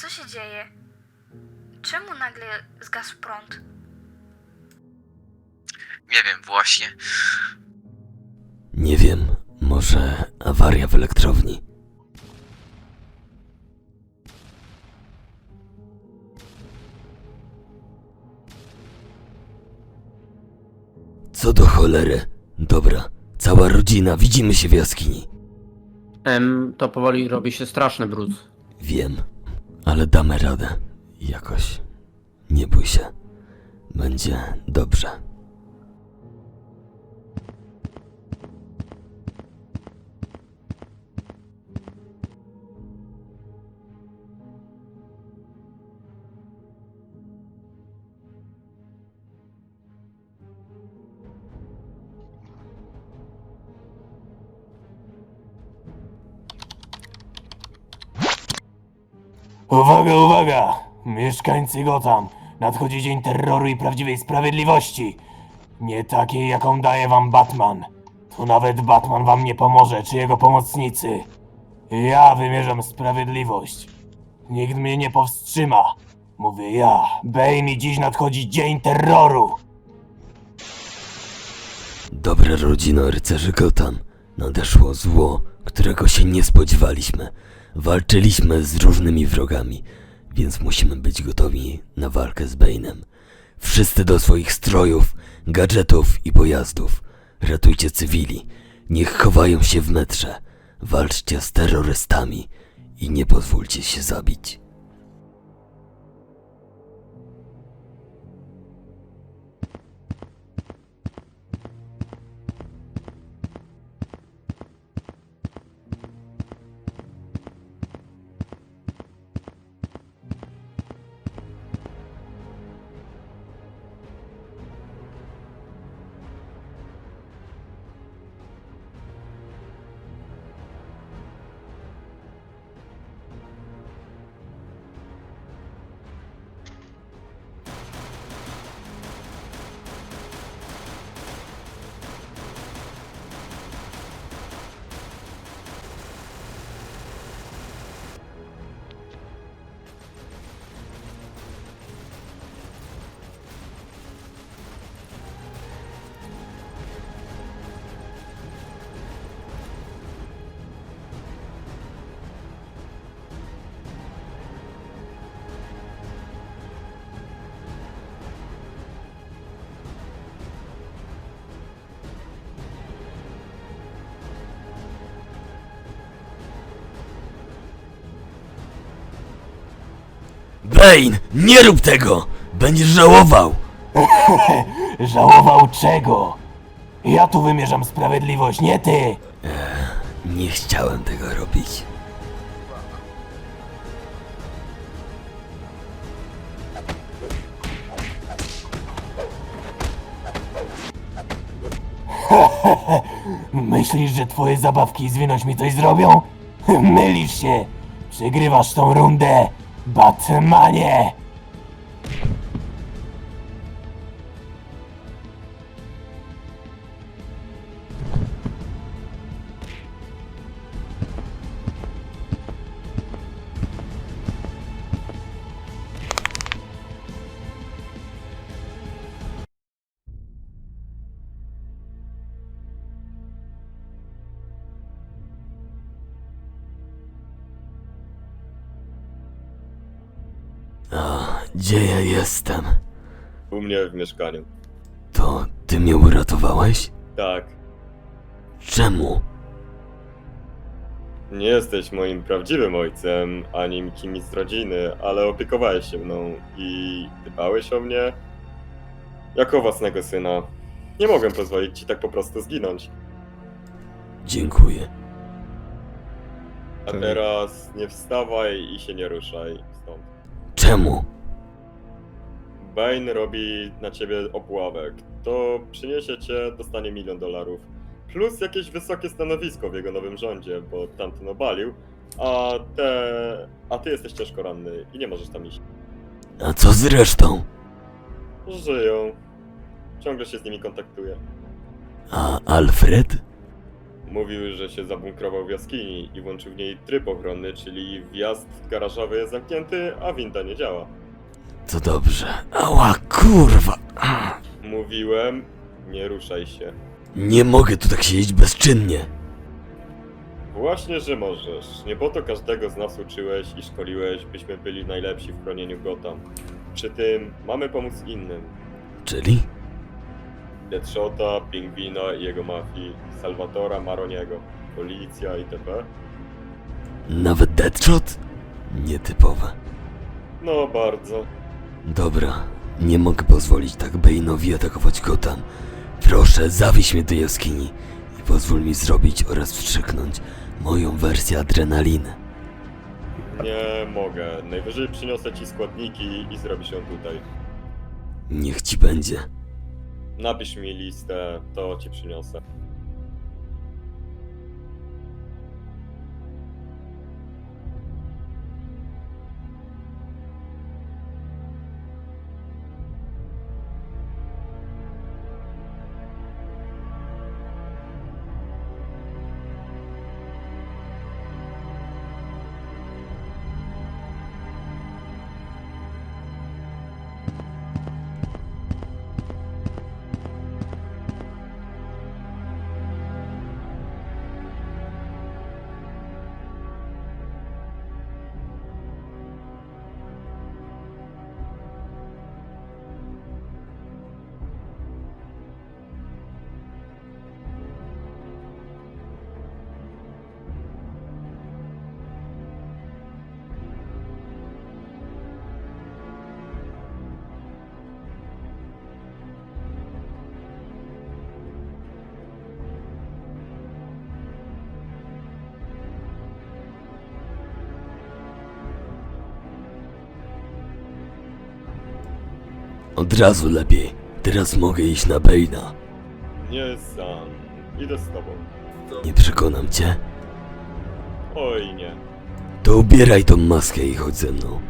Co się dzieje? Czemu nagle zgasł prąd? Nie wiem właśnie. Nie wiem, może awaria w elektrowni. Co do cholery. Dobra, cała rodzina, widzimy się w jaskini. Em, to powoli robi się straszny brud. Wiem, ale damy radę. Jakoś. Nie bój się. Będzie dobrze. Uwaga, uwaga! Mieszkańcy Gotham, nadchodzi dzień terroru i prawdziwej sprawiedliwości. Nie takiej, jaką daje wam Batman. Tu nawet Batman wam nie pomoże, czy jego pomocnicy. Ja wymierzam sprawiedliwość. Nikt mnie nie powstrzyma. Mówię ja, Bane i dziś nadchodzi dzień terroru. Dobra rodzino rycerzy Gotham. Nadeszło zło, którego się nie spodziewaliśmy. Walczyliśmy z różnymi wrogami, więc musimy być gotowi na walkę z Bane'em. Wszyscy do swoich strojów, gadżetów i pojazdów. Ratujcie cywili. Niech chowają się w metrze. Walczcie z terrorystami i nie pozwólcie się zabić. Bane, nie rób tego! Będziesz żałował! Żałował czego? Ja tu wymierzam sprawiedliwość, nie ty! Nie chciałem tego robić. Myślisz, że twoje zabawki zwinąć mi coś zrobią? Mylisz się! Przegrywasz tą rundę, Batmanie! A, gdzie ja jestem? U mnie w mieszkaniu. To ty mnie uratowałeś? Tak, Czemu? nie jesteś moim prawdziwym ojcem, ani kimś z rodziny, ale opiekowałeś się mną i dbałeś o mnie jako własnego syna. Nie mogłem pozwolić ci tak po prostu zginąć. Dziękuję. A teraz nie wstawaj i się nie ruszaj. Czemu? Bane robi na ciebie obławek. To przyniesie cię, dostanie milion dolarów. Plus jakieś wysokie stanowisko w jego nowym rządzie, bo tamten obalił. A te. A ty jesteś ciężko ranny i nie możesz tam iść. A co z resztą? Żyją. Ciągle się z nimi kontaktuję. A Alfred? Mówił, że się zabunkrował w jaskini i włączył w niej tryb ochronny, czyli wjazd garażowy jest zamknięty, a winda nie działa. To dobrze. Ała, kurwa! Mówiłem, nie ruszaj się. Nie mogę tu tak siedzieć bezczynnie. Właśnie, że możesz. Nie po to każdego z nas uczyłeś i szkoliłeś, byśmy byli najlepsi w chronieniu Gotham. Przy tym mamy pomóc innym. Czyli? Deadshota, Pingwina i jego mafii, Salvatora, Maroniego, policja itp. Nawet Deadshot? Nietypowe. No bardzo. Dobra, nie mogę pozwolić tak Bane'owi atakować Gotham. Proszę, zawieź mnie do jaskini i pozwól mi zrobić oraz wstrzyknąć moją wersję adrenaliny. Nie mogę. Najwyżej przyniosę ci składniki i zrobisz ją tutaj. Niech ci będzie. Napisz mi listę, to ci przyniosę. Od razu lepiej. Teraz mogę iść na Bane'a. Nie sam. Idę z tobą. Nie przekonam cię? Oj nie. To ubieraj tą maskę i chodź ze mną.